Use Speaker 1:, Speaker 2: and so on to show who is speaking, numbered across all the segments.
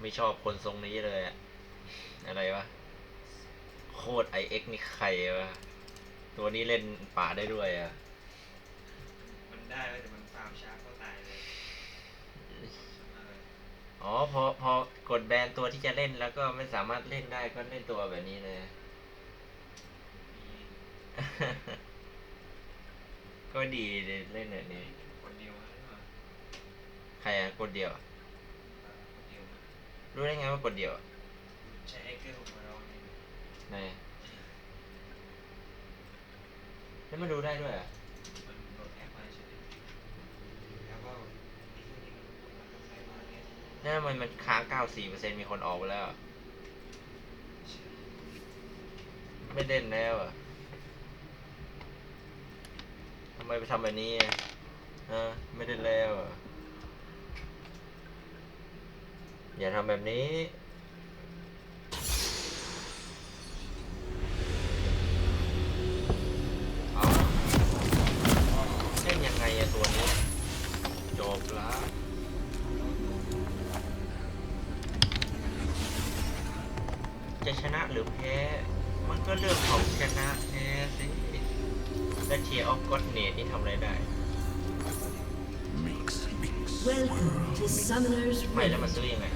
Speaker 1: ไม่ชอบคนทรงนี้เลยอะอะไรวะ โคตรไอเอ็กนี่ใครวะ ตัวนี้เล่นป่าได้ด้วยอะ
Speaker 2: มันได้ไว้แต่มันฟาร์มช้าก็ตายเลยเออ
Speaker 1: อ๋อพอพอกดแบนตัวที่จะเล่นแล้วก็ไม่สามารถเล่นได้ก็เล่นตัวแบบนี้เลย
Speaker 2: มี
Speaker 1: ก็ดีเลยเล่นแบบนี้
Speaker 2: คนเดียวนะหรือเปล่า
Speaker 1: ใครอะกดเดียวอะ
Speaker 2: เออคนเดียวนะ
Speaker 1: รู้ได้ไงว่ากดเดียวอะ
Speaker 2: ใช้ไอ้เกิลมาร้องเอง
Speaker 1: ไหนแล้วมันรู้ได้ด้วยอะ
Speaker 2: มันโหลดแอปมาเฉยแล้วก็มีที่นี่มันทำอะไรมาเนี่ย
Speaker 1: แล้วทำไมมันค้าง94%มีคนออกไปแล้วอะไม่เล่นแล้วอะทำไมไปทำแบบนี้อะฮะไม่เล่นแล้วอะ อย่าทำแบบนี้ เอาเล่นยังไงอะตัวนี้ จบละจะชนะหรือแพ้ มันก็เรื่องของชนะแพ้สิและเทียร์ออฟก็อดเนตนี่ทำอะไรได้
Speaker 3: Mix, mix.
Speaker 4: Welcome to Summoner's
Speaker 1: ไม่แล้ว
Speaker 4: Rift.
Speaker 1: มันซื้อยังไง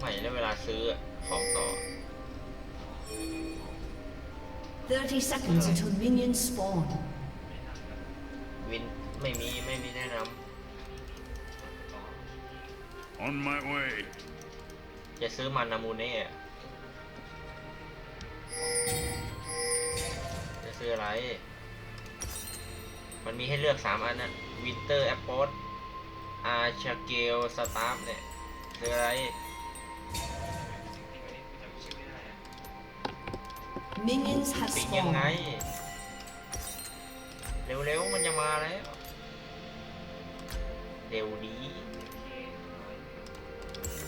Speaker 1: ไม่แล้วเวลาซื้อของต่อ
Speaker 4: 30 seconds until minions spawn.
Speaker 1: วินไม่มีไม่มีแนะน
Speaker 3: On my way. ำ
Speaker 1: จะซื้อมันนามูเน่อะจะซื้ออะไร มันมีให้เลือกสามอันนะวินเตอร์แอปเปิลอาชาเกลสตาร์ฟเนี่ยซื้ออะไร
Speaker 4: Minions have
Speaker 1: ปิงยังไง
Speaker 4: spawned.
Speaker 1: เร็วๆมันจะมาแล้ว เร็วดี
Speaker 2: โอเคร้อย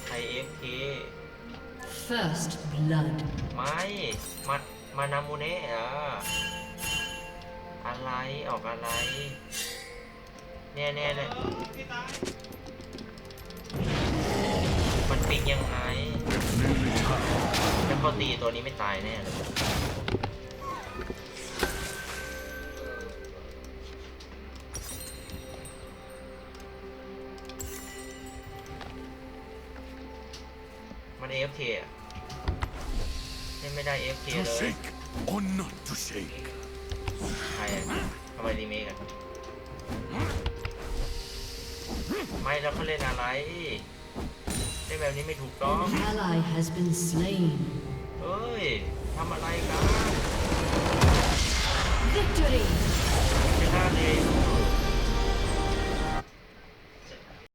Speaker 1: ไทยเอฟเค
Speaker 4: First blood.
Speaker 1: ไม่มามานามูเน่อะอะไรออกอะไรเนี่ยเนี่ยเนี่ย
Speaker 2: เออพี่ตาย
Speaker 1: มันปิงยังไง
Speaker 3: Nearly time.
Speaker 1: ถ้าเขาตีตัวนี้ไม่ตายแน่เลยมัน AFK อะเล่นไม่ได้ AFK
Speaker 3: To
Speaker 1: เลย
Speaker 3: shake or not to shake.
Speaker 1: ใครอะทำไมรีเมคอะไม่แล้วเขาเล่นอะไรเล่นแบบนี้ไม่ถูกต้อง
Speaker 4: An ally has been slain.
Speaker 1: เฮ้ยทำอะไรกัน
Speaker 4: Victory!